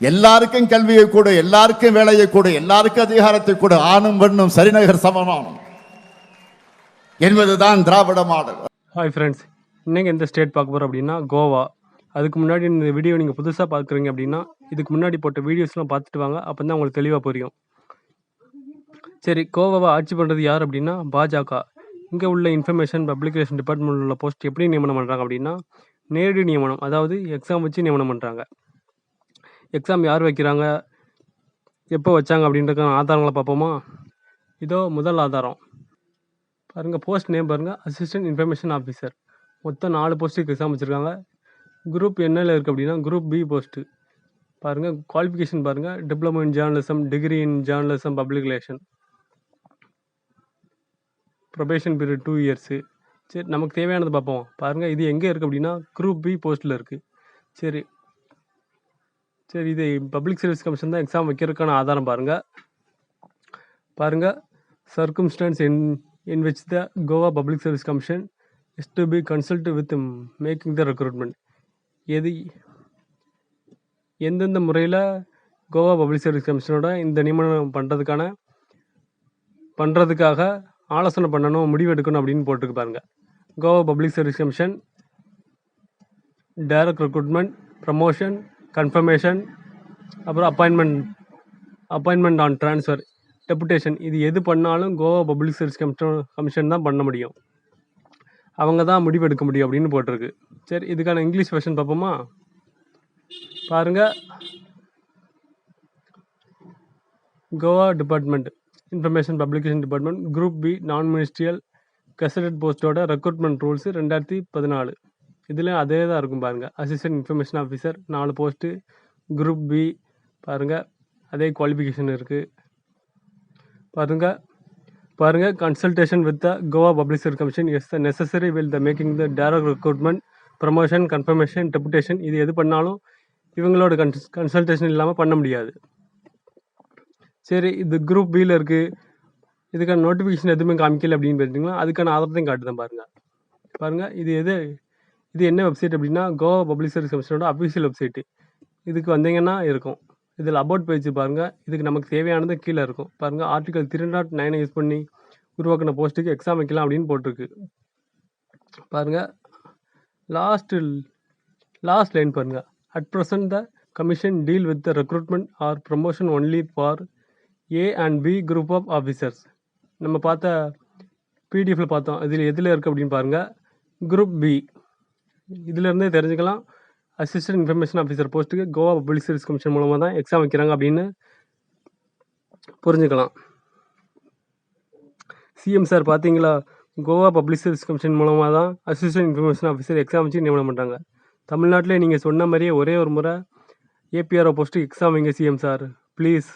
எல்லாருக்கும் கல்வியை கொடு எல்லாருக்கும் வேலையை கொடு எல்லாருக்கும் அதிகாரத்தை கொடு. ஆணும் பெண்ணும் சரிநகர் சமமானம் என்பதுதான் திராவிட மாடல். ஹாய் ஃப்ரெண்ட்ஸ் இன்னைக்கு எந்த ஸ்டேட் பார்க்க போகிறோம் அப்படின்னா கோவா. அதுக்கு முன்னாடி இந்த வீடியோ நீங்கள் புதுசாக பார்க்குறீங்க அப்படின்னா இதுக்கு முன்னாடி போட்ட வீடியோஸ்லாம் பார்த்துட்டு வாங்க அப்போ தான் உங்களுக்கு தெளிவாக புரியும். சரி கோவாவை ஆட்சி பண்ணுறது யார் அப்படின்னா பாஜக. இங்கே உள்ள இன்ஃபர்மேஷன் பப்ளிகேஷன் டிபார்ட்மெண்ட் உள்ள போஸ்ட் எப்படி நியமனம் பண்ணுறாங்க அப்படின்னா நேரடி நியமனம் அதாவது எக்ஸாம் வச்சு நியமனம் பண்ணுறாங்க எக்ஸாம் யார் வைக்கிறாங்க? எப்போ வச்சாங்க அப்படின்றக்கான ஆதாரங்களை பார்ப்போமா? இதோ முதல் ஆதாரம். பாருங்கள் போஸ்ட் நேம் பாருங்கள் அசிஸ்டன்ட் இன்ஃபர்மேஷன் ஆஃபீஸர் மொத்தம் நாலு போஸ்ட்டுக்கு எக்ஸாம் வச்சுருக்காங்க. குரூப் என்னில் இருக்குது அப்படின்னா குரூப் பி போஸ்ட்டு பாருங்கள் குவாலிஃபிகேஷன் பாருங்கள் diploma in journalism degree in journalism public relation probation period two years சரி நமக்கு தேவையானது பார்ப்போம். பாருங்கள் இது எங்கே இருக்குது அப்படின்னா குரூப் பி போஸ்ட்டில் இருக்குது சரி சரி இது பப்ளிக் சர்வீஸ் கமிஷன் தான் எக்ஸாம் வைக்கிறதுக்கான ஆதாரம் பாருங்கள் பாருங்கள் circumstances in in which the Goa public service commission is to be consult with making the recruitment எது எந்தெந்த முறையில் கோவா பப்ளிக் சர்வீஸ் கமிஷனோட இந்த நியமனம் பண்ணுறதுக்கான பண்ணுறதுக்காக ஆலோசனை பண்ணணும் முடிவு எடுக்கணும் அப்படின்னு போட்டிருக்கு பாருங்கள் Goa public service commission direct recruitment promotion confirmation அப்புறம் appointment appointment on transfer deputation இது எது பண்ணாலும் Goa public service commission commission தான் பண்ண முடியும். அவங்க தான் முடிவெடுக்க முடியும் அப்படின்னு போட்டிருக்கு. சரி இதுக்கான இங்கிலீஷ் வெர்ஷன் பார்ப்போமா? பாருங்க. Goa department information publication department group B non ministerial gazetted போஸ்டோட recruitment rules ரெண்டாயிரத்தி பதினாலு. இதில் அதே தான் இருக்கும் பாருங்கள் அசிஸ்டன்ட் இன்ஃபர்மேஷன் ஆஃபீஸர் நாலு போஸ்ட்டு குரூப் பி பாருங்கள் அதே குவாலிஃபிகேஷன் இருக்குது பாருங்கள் பாருங்கள் consultation with the Goa public commission is the necessary will the making the direct recruitment promotion confirmation deputation இது எது பண்ணாலும் இவங்களோட கன்ஸ் கன்சல்டேஷன் இல்லாமல் பண்ண முடியாது. சரி இது குரூப் பியில் இருக்குது இதுக்கான நோட்டிஃபிகேஷன் எதுவுமே காமிக்கல அப்படின்னு பார்த்தீங்கன்னா அதுக்கான ஆதாரத்தையும் காட்டுதான் பாருங்கள் பாருங்கள் இது எது? இது என்ன வெப்சைட் அப்படின்னா கோவா பப்ளிக் சர்வீஸ் கமிஷனோட அஃபிஷியல் வெப்சைட்டு இதுக்கு வந்தீங்கன்னா இருக்கும். இதில் அபவுட் பேஜ் பாருங்கள் இதுக்கு நமக்கு தேவையானது கீழே இருக்கும். பாருங்கள் ஆர்டிகல் த்ரீ நாட் நைனை யூஸ் பண்ணி உருவாக்கின போஸ்ட்டுக்கு எக்ஸாம் வைக்கலாம் அப்படின்னு போட்டிருக்கு. பாருங்கள் லாஸ்ட்டு லாஸ்ட் லைன் பாருங்கள் at present the commission deal with the recruitment or promotion only for A and B group of officers நம்ம பார்த்த பிடிஎஃப்பில் பார்த்தோம். இதில் எதில் இருக்குது அப்படின்னு பாருங்கள் குரூப் பி இதிலேருந்தே தெரிஞ்சுக்கலாம். அசிஸ்டன்ட் இன்ஃபர்மேஷன் ஆஃபீஸர் போஸ்ட்டுக்கு கோவா பப்ளிக் சர்வீஸ் கமிஷன் மூலமாக தான் எக்ஸாம் வைக்கிறாங்க அப்படின்னு புரிஞ்சுக்கலாம். சிஎம் சார் பார்த்தீங்களா? கோவா பப்ளிக் சர்வீஸ் கமிஷன் மூலமாக தான் அசிஸ்டன்ட் இன்ஃபர்மேஷன் ஆஃபீஸர் எக்ஸாம் வச்சு நியமனம் பண்ணுறாங்க தமிழ்நாட்டிலே நீங்கள் சொன்ன மாதிரியே ஒரே ஒரு முறை ஏபிஆர்ஓ போஸ்ட்டுக்கு எக்ஸாம் வைங்க சிஎம் சார் ப்ளீஸ்